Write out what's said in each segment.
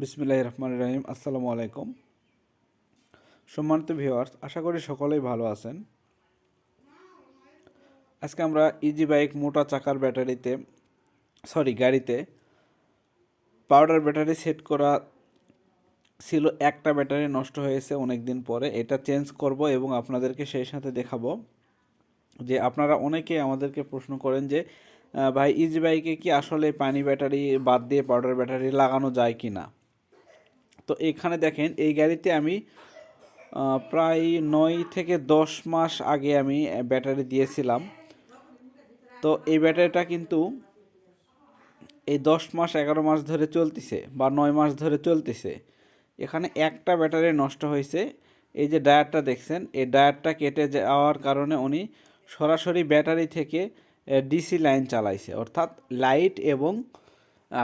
বিসমিল্লাহ রহমান রহিম। আসসালামু আলাইকুম। সম্মানিত ভিউয়ার্স, আশা করি সকলেই ভালো আছেন। আজকে আমরা ইজি বাইক মোটা চাকার ব্যাটারিতে সরি গাড়িতে পাউডার ব্যাটারি সেট করা ছিল। একটা ব্যাটারি নষ্ট হয়েছে অনেক দিন পরে। এটা চেঞ্জ করব এবং আপনাদেরকে সেই সাথে দেখাবো। যে আপনারা অনেকে আমাদেরকে প্রশ্ন করেন যে ভাই ইজি বাইকে কি আসলে পানি ব্যাটারি বাদ দিয়ে পাউডার ব্যাটারি লাগানো যায় কি না তো এখানে দেখেন, এই গাড়িতে আমি প্রায় নয় থেকে দশ মাস আগে আমি ব্যাটারি দিয়েছিলাম। তো এই ব্যাটারিটা কিন্তু এই দশ মাস, এগারো মাস ধরে চলতেছে বা নয় মাস ধরে চলতেছে। এখানে একটা ব্যাটারি নষ্ট হয়েছে। এই যে ডায়ারটা দেখছেন, এই ডায়ারটা কেটে যাওয়ার কারণে উনি সরাসরি ব্যাটারি থেকে ডিসি লাইন চালাইছে। অর্থাৎ লাইট এবং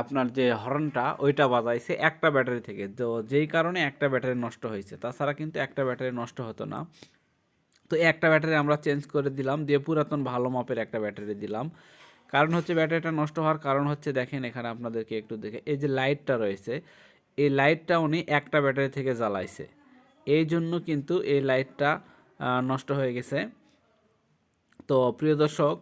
আপনার যে হর্নটা, ওইটা বাজাইছে একটা ব্যাটারি থেকে। তো যেই কারণে একটা ব্যাটারি নষ্ট হয়েছে। তাছাড়া কিন্তু একটা ব্যাটারি নষ্ট হতো না। তো একটা ব্যাটারি আমরা চেঞ্জ করে দিলাম, দিয়ে পুরাতন ভালো মাপের একটা ব্যাটারি দিলাম। কারণ হচ্ছে ব্যাটারিটা নষ্ট হওয়ার কারণ হচ্ছে দেখেন এখানে আপনাদেরকে একটু দেখে, এই যে লাইটটা রয়েছে, এই লাইটটা উনি একটা ব্যাটারি থেকে জ্বালাইছে। এই জন্য কিন্তু এই লাইটটা নষ্ট হয়ে গেছে। তো প্রিয় দর্শক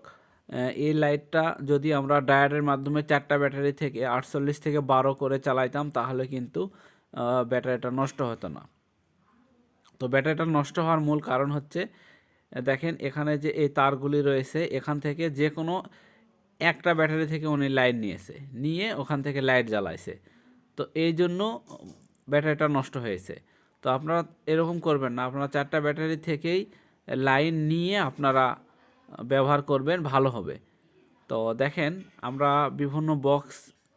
এই লাইটটা যদি আমরা ডায়ারের মাধ্যমে চারটা ব্যাটারি থেকে আটচল্লিশ থেকে বারো করে চালাইতাম, তাহলে কিন্তু ব্যাটারিটা নষ্ট হতো না। তো ব্যাটারিটা নষ্ট হওয়ার মূল কারণ হচ্ছে, দেখেন এখানে যে এই তারগুলি রয়েছে, এখান থেকে যে কোনো একটা ব্যাটারি থেকে উনি লাইট নিয়েছে, নিয়ে ওখান থেকে লাইট জ্বালাইছে। তো এই জন্য ব্যাটারিটা নষ্ট হয়েছে। তো আপনারা এরকম করবেন না, আপনারা চারটা ব্যাটারি থেকেই লাইন নিয়ে আপনারা ব্যবহার করবেন, ভালো হবে। তো দেখেন, আমরা বিভিন্ন বক্স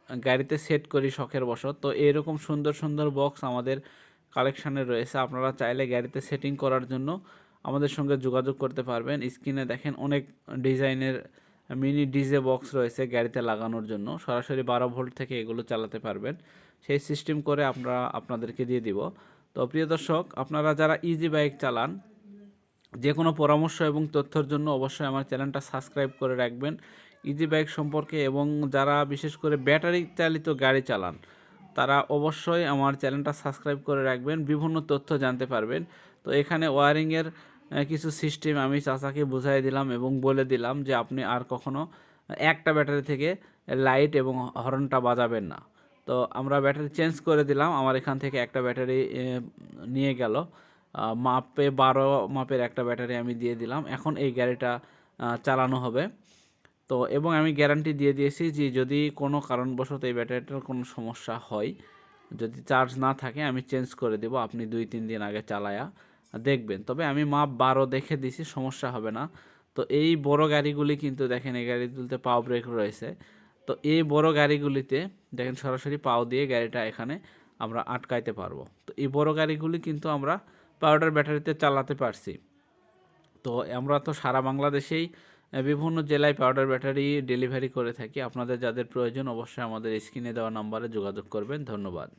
গাড়িতে সেট করি শখের বশত তো এরকম সুন্দর সুন্দর বক্স আমাদের কালেকশানে রয়েছে। আপনারা চাইলে গাড়িতে সেটিং করার জন্য আমাদের সঙ্গে যোগাযোগ করতে পারবেন। স্ক্রিনে দেখেন অনেক ডিজাইনের মিনি ডিজে বক্স রয়েছে গাড়িতে লাগানোর জন্য। সরাসরি বারো ভোল্ট থেকে এগুলো চালাতে পারবেন। সেই সিস্টেম করে আমরা আপনাদেরকে দিয়ে দিব। তো প্রিয় দর্শক, আপনারা যারা ইজি বাইক চালান যে কোনো পরামর্শ এবং তথ্যের জন্য অবশ্যই আমার চ্যানেলটা সাবস্ক্রাইব করে রাখবেন। ইজি বাইক সম্পর্কে এবং যারা বিশেষ করে ব্যাটারি চালিত গাড়ি চালান, তারা অবশ্যই আমার চ্যানেলটা সাবস্ক্রাইব করে রাখবেন, বিভিন্ন তথ্য জানতে পারবেন। তো এখানে ওয়ারিংয়ের কিছু সিস্টেম আমি চাচাকে বুঝাই দিলাম এবং বলে দিলাম যে আপনি আর কখনো একটা ব্যাটারি থেকে লাইট এবং হর্নটা বাজাবেন না। তো আমরা ব্যাটারি চেঞ্জ করে দিলাম, আমার এখান থেকে একটা ব্যাটারি নিয়ে গেল। মাপে বারো মাপের একটা ব্যাটারি আমি দিয়ে দিলাম। এখন এই গাড়িটা চালানো হবে। তো, এবং আমি গ্যারান্টি দিয়ে দিয়েছি যে যদি কোনো কারণবশত এই ব্যাটারিটার কোনো সমস্যা হয়, যদি চার্জ না থাকে, আমি চেঞ্জ করে দেবো। আপনি দুই, তিন দিন আগে চালায়া দেখবেন। তবে আমি মাপ বারো দেখে দিছি, সমস্যা হবে না। তো, এই বড় গাড়িগুলি কিন্তু দেখেন, এই গাড়িগুলিতে পাও ব্রেক রয়েছে। তো, এই বড় গাড়িগুলিতে দেখেন, সরাসরি পাও দিয়ে গাড়িটা এখানে আমরা আটকাইতে পারব। তো, এই বড় গাড়িগুলি কিন্তু আমরা পাউডার ব্যাটারিতে চালাতে পারছি। তো আমরা তো সারা বাংলাদেশেই বিভিন্ন জেলায় পাউডার ব্যাটারি ডেলিভারি করে থাকি। আপনাদের যাদের প্রয়োজন অবশ্যই আমাদের স্ক্রিনে দেওয়া নম্বরে যোগাযোগ করবেন। ধন্যবাদ।